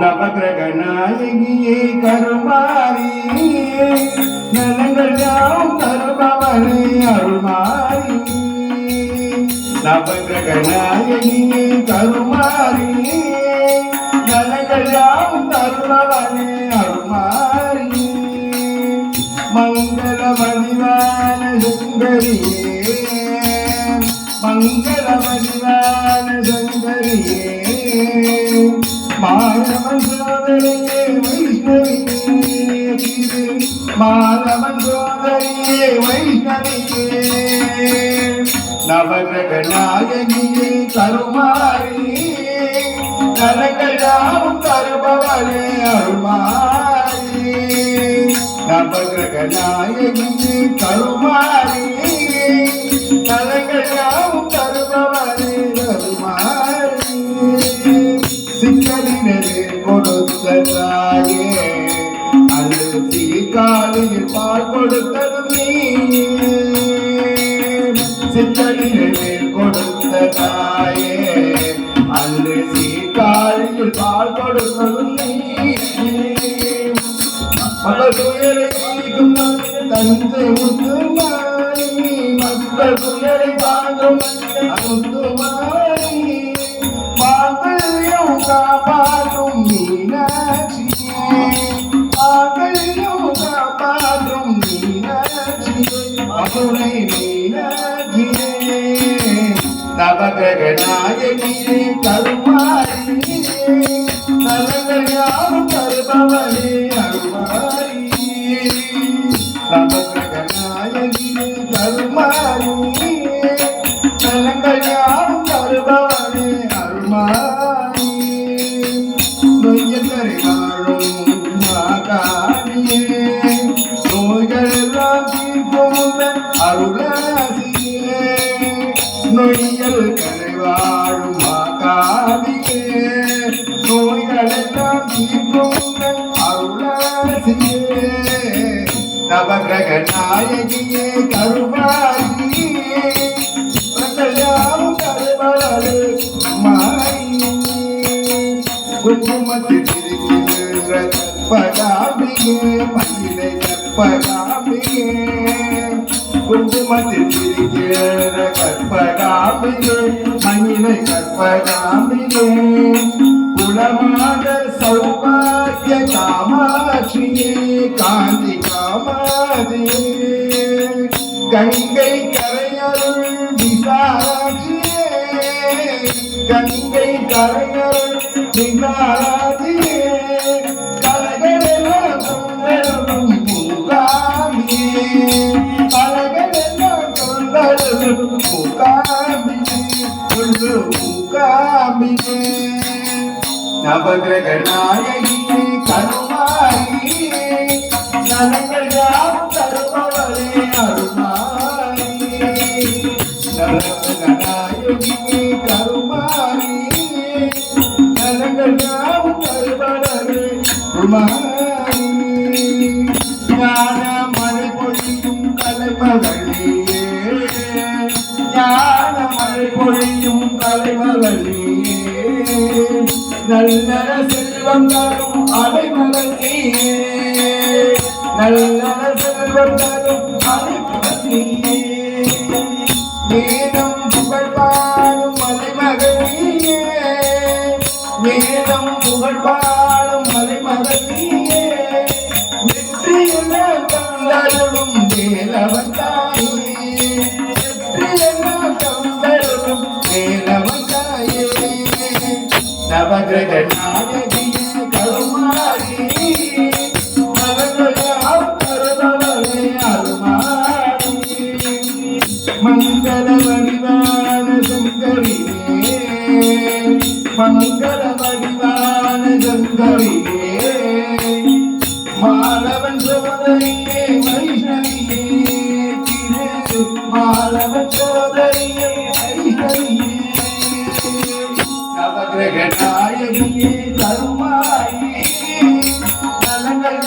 நவகிரகநாயகியே கருமாரி நலங்கள் யாவும் தருபவனே அருமாரி நவகிரகநாயகியே கருமாரி நலங்கள் யாவும் தருபவனே அருமாரி மங்கள வடிவான சுந்தரியே மங்கள வடிவான மாணவன் சோதரியே வைஷ்ணவியே மாணவன் வைஷ்ணவியே நவகிரக நாயகியே கருமாரி தருபவனே அருமாரி நவகிரக நாயகியே காலையில் பால் கொடுத்தது நீ சிக்கலினரே கொடுத்த தாயே அரிசி காலையில் பால் கொடுத்தது நீ பல துயரை பாதிக்கும் தந்தை முத்துமாரி. மக்கள் துயரை முத்துமாரி. நவகிரக நாயகியே கருமாரியே நலங்கள் யாரும் அருமாரியே நவகிரக நாயகியே கருமாரியே நலங்கள் யாரும் தருபவனே வாழும் நொய்யல் கரை வாழும் நோய்களெல்லாம் நோய்கள் தீர்க்கும் அருளாசியே. நவகிரக நாயகியே கருமாரியே பிரகல்யாவும் கருவளே மாரியே குங்குமத்தில் இருக்கிற கற்பகாமியே மயிலை கற்பகாமியே குங்குமத்தில் இருக்கிற கற்பகாமியே மயிலை கற்பகாமியே குலமாத சௌபாகிய காமாட்சியே காந்தி காமாதியே கங்கை கரையருள் விசாலாட்சியே கங்கை கரையருள் விசாலாட்சியே நவகிரக நாயகியே கருமாரியே நலங்கள் யாவும் தருபவரே அருமாரியே நவகிரக நாயகியே கருமாரியே நலங்கள் யாவும் தருபவரே அருமாரியே நல்லற செல்வம் தரும் அலைமகள் நீயே நல்ல செல்வம் தரும் அலைமகள் நீயே வேதம் புகழ் பாடும் மலைமகள் நீயே வேதம் புகழ் பாடும் மலைமகள் நீயே நவகிரக நாயகியே கருமாரி நவகிரகம் கருணவரே அருமாரி நவகிரக நாயகியே கருமாரியே நலங்கள்